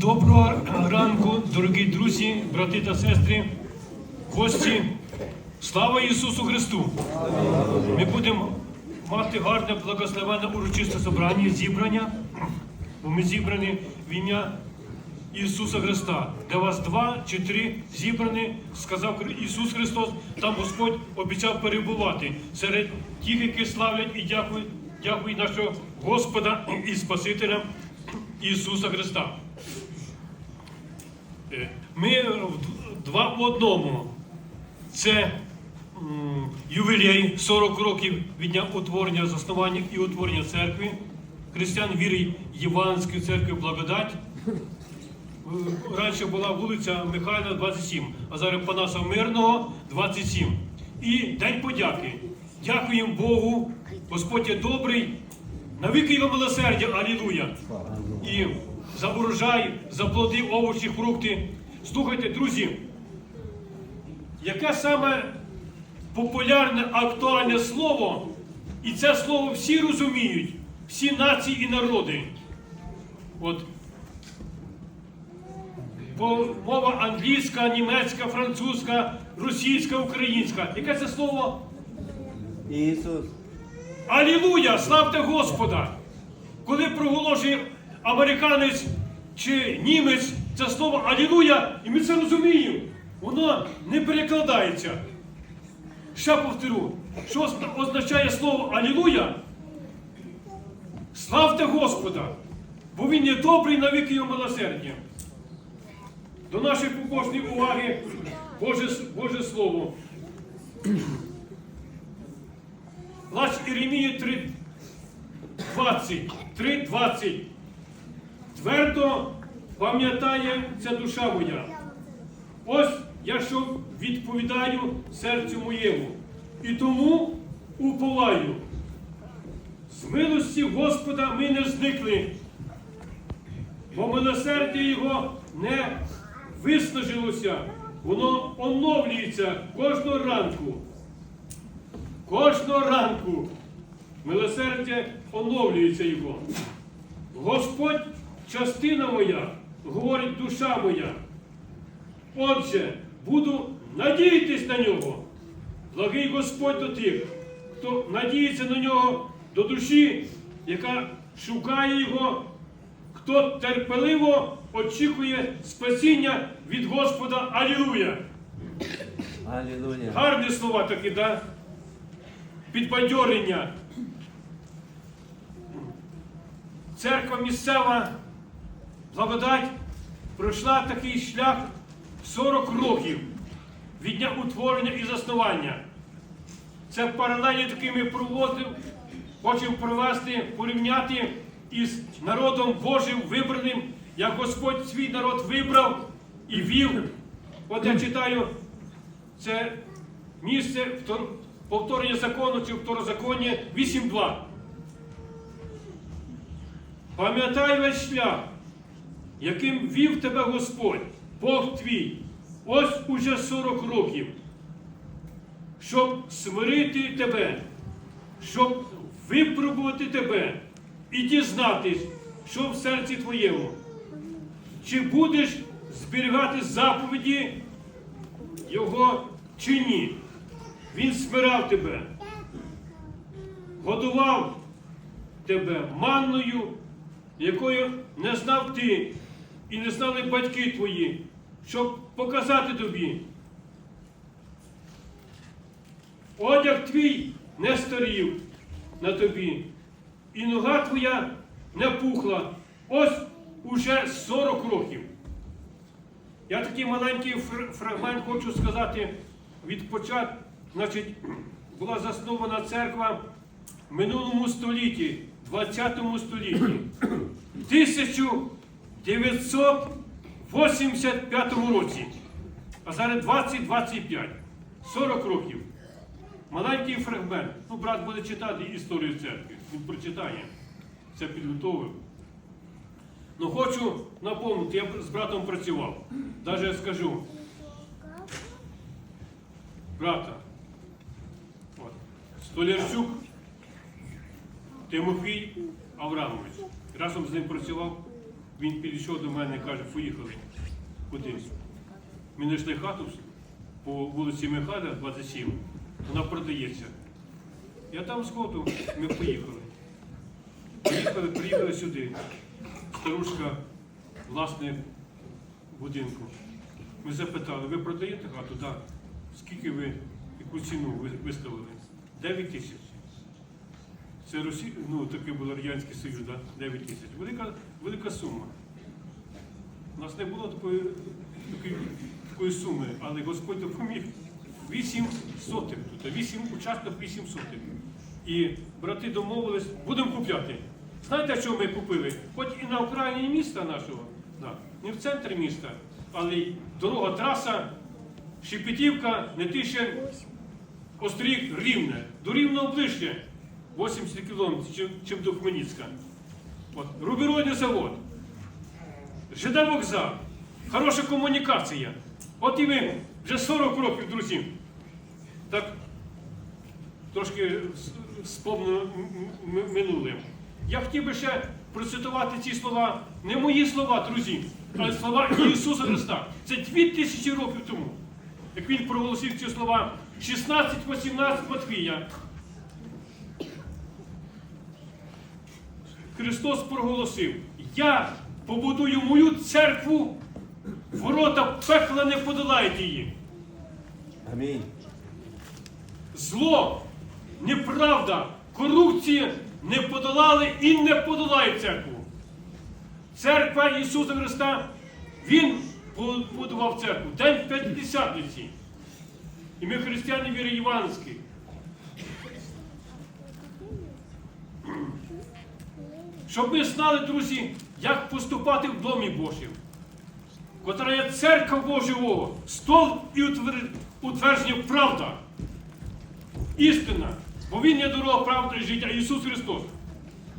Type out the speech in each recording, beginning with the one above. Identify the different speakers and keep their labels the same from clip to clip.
Speaker 1: Доброго ранку, дорогі друзі, брати та сестри, гості. Слава Ісусу Христу! Ми будемо мати гарне благословенне урочисте собрання, зібрання, бо ми зібрані в ім'я Ісуса Христа. Де вас два чи три зібрані, сказав Ісус Христос, там Господь обіцяв перебувати серед тих, які славлять і дякують, дякують нашого Господа і Спасителя Ісуса Христа. Е, Ми в- два в одному. Це ювілей 40 років від дня утворення, заснування і утворення церкви. Християн віри Євангельської церкви Благодать. Е, Раніше була вулиця Михайла 27, а зараз Панаса Мирного 27. І День подяки. Дякуємо Богу. Господь є добрий. Навіки його милосердя, алілуя. І за урожай, за плоди, овочі, фрукти. Слухайте, друзі, яке саме популярне, актуальне слово, і це слово всі розуміють, всі нації і народи. От Бо мова англійська, німецька, французька, російська, українська. Яке це слово?
Speaker 2: Ісус.
Speaker 1: Алілуя! Славте Господа! Коли проголошує американець чи німець це слово Алілуя, і ми це розуміємо, воно не перекладається. Ще повторю, що означає слово Алілуя? Славте Господа! Бо Він є добрий навіки його милосердя. До нашої побожної уваги Боже, Боже Слово. Плач Єремії 3, 20, 3, 20. Твердо пам'ятає ця душа моя. Ось я що відповідаю серцю моєму. І тому уповаю. З милості Господа ми не зникли, бо милосердя Його не виснажилося, воно оновлюється кожного ранку. Кожного ранку милосердя оновлюється його. Господь, частина моя, говорить душа моя. Отже, буду надіятись на нього. Благий Господь до тих, хто надіється на нього до душі, яка шукає його, хто терпеливо очікує спасіння від Господа. Алілуя!
Speaker 2: Алілуя.
Speaker 1: Гарні слова такі, да? Підбадьорення. Церква місцева, благодать, пройшла такий шлях 40 років від дня утворення і заснування. Це паралелі такі ми проводимо, хочемо провести, порівняти із народом Божим вибраним, як Господь свій народ вибрав і вів. От я читаю це місце повторення закону чи второзаконня 8.2. Пам'ятай весь шлях, яким вів тебе Господь, Бог твій, ось уже 40 років, щоб смирити тебе, щоб випробувати тебе і дізнатись, що в серці твоєму. Чи будеш зберігати заповіді його чи ні. Він смирав тебе, годував тебе манною, якою не знав ти і не знали батьки твої, щоб показати тобі. Одяг твій не старів на тобі, і нога твоя не пухла. Ось уже 40 років. Я такий маленький фрагмент хочу сказати від початку. Значить, була заснована церква в минулому столітті, 20 столітті. В 1985 році. А зараз 20-25. 40 років. Маленький фрагмент. Ну, брат буде читати історію церкви. Він прочитає. Це підготовив. Ну хочу напомнити, я з братом працював. Даже я скажу. Брата. Столярчук Тимофій Аврамович. Разом з ним працював. Він підійшов до мене і каже, поїхали. Куди? Ми знайшли хату по вулиці Михайла, 27. Вона продається. Я там з згоду, ми поїхали. Поїхали, приїхали сюди. Старушка, власник будинку. Ми запитали, ви продаєте хату? Так. Да. Скільки ви, яку ціну ви виставили? 9 тисяч. Це Росі... ну, такий був Радянський Союз, да? 9 тисяч. Велика, велика сума. У нас не було такої, такої, такої суми, але Господь допоміг. 8 сотих тут, 8 учасників 8 сотих. І брати домовились, будемо купляти. Знаєте, що ми купили? Хоч і на окраїні міста нашого, да, не в центрі міста, але дорога, траса, Шепетівка, Нетище, Острік, Рівне. До Рівного ближче, 80 кілометрів, чим до Хмельницька. От, рубероїдний завод. ЖД вокзал, хороша комунікація. От і ми вже 40 років, друзі. Так трошки спомню минуле. Я хотів би ще процитувати ці слова, не мої слова, друзі, а слова Ісуса Христа. Це дві тисячі років тому. Як він проголосив ці слова 16-18 Матвія. Христос проголосив, я побудую мою церкву, ворота пекла не подолають її.
Speaker 2: Амінь.
Speaker 1: Зло, неправда, корупція не подолали і не подолають церкву. Церква Ісуса Христа, Він будував церкву. День П'ятдесятниці. І ми християни віри Іванські. Щоб ми знали, друзі, як поступати в домі Божім, котра є церква Божого, стол і утвердження правда. Істина, бо Він є дорога, правда і життя, Ісус Христос.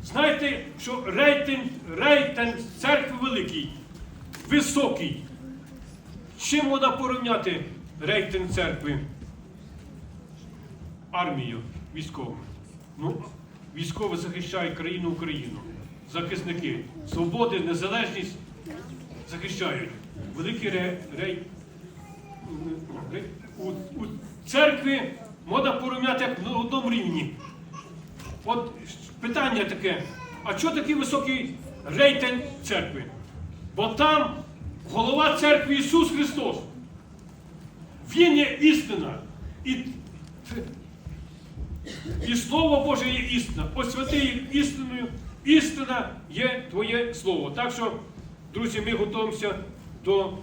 Speaker 1: Знаєте, що рейтинг, рейтинг церкви великий, високий. Чим можна порівняти рейтинг церкви? Армію військовими. Ну, військові захищають країну Україну. Захисники. Свободи, незалежність захищають. Великий ре, рей, ре- у, у церкві можна порівняти як на одному рівні. От питання таке, а чого такий високий рейтинг церкви? Бо там голова церкви Ісус Христос. Він є істина. І, і Слово Боже є істина. Ось святий істиною. Істина є Твоє Слово. Так що, друзі, ми готуємося до,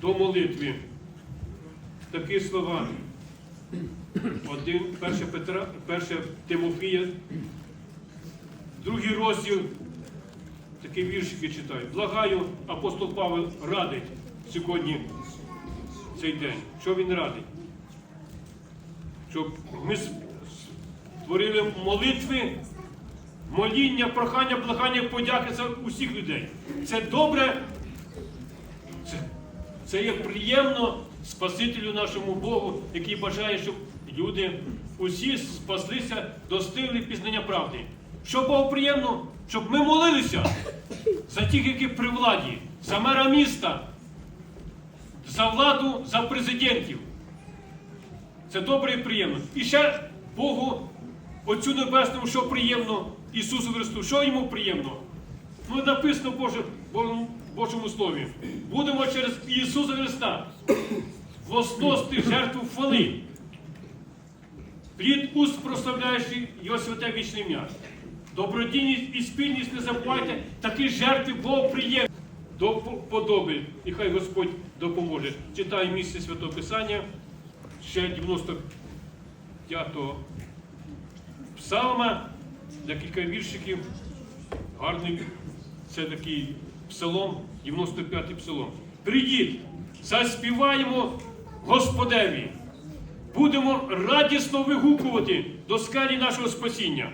Speaker 1: до молитви. Такі слова. Один, перше Петра, перше Тимофія, другий розділ, такі віршики читаю. Благаю, апостол Павел радить сьогодні цей день. Що він радить? Щоб ми створили молитви, моління, прохання, благання, подяки за усіх людей. Це добре, це, це є приємно Спасителю нашому Богу, який бажає, щоб люди усі спаслися, достигли пізнання правди. Що Богу приємно, щоб ми молилися за тих, які при владі, за мера міста, за владу, за президентів. Це добре і приємно. І ще Богу, Отцю Небесному, що приємно Ісусу Христу, що йому приємно. Ну, написано в Боже, Божому, Слові. Будемо через Ісуса Христа возносити жертву хвали. Плід уст прославляючи Його святе вічне ім'я. Добродійність і спільність не забувайте, такі жертви Богу приємні до по- подоби. І хай Господь допоможе. Читаю місце Святого Писання, ще 95-го псалма, декілька віршиків. Гарний це такий псалом, 95-й псалом. Прийдіть, заспіваємо Господеві. Будемо радісно вигукувати до скелі нашого спасіння.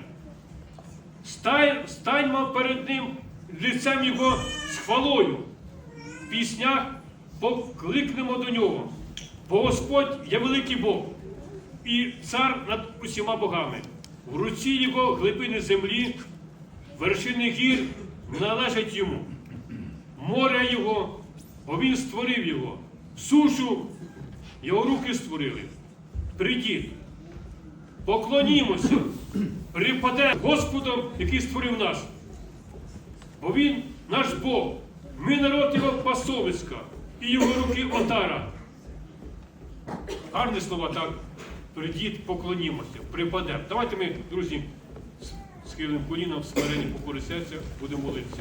Speaker 1: Станьмо перед Ним лицем Його з хвалою. В піснях покликнемо до нього. Бо Господь є великий Бог і цар над усіма богами. В руці Його глибини землі, вершини гір належать йому. море його, бо він створив його, сушу його руки створили. Прийдіть, поклонімося, припаде Господом, який створив нас. Бо він наш Бог, ми народ його пасовиська і його руки отара. Гарні слова так. Прийдіть, поклонімося, припадемо. Давайте ми, друзі, схилимо коліном, смирені покори серця, будемо молитися.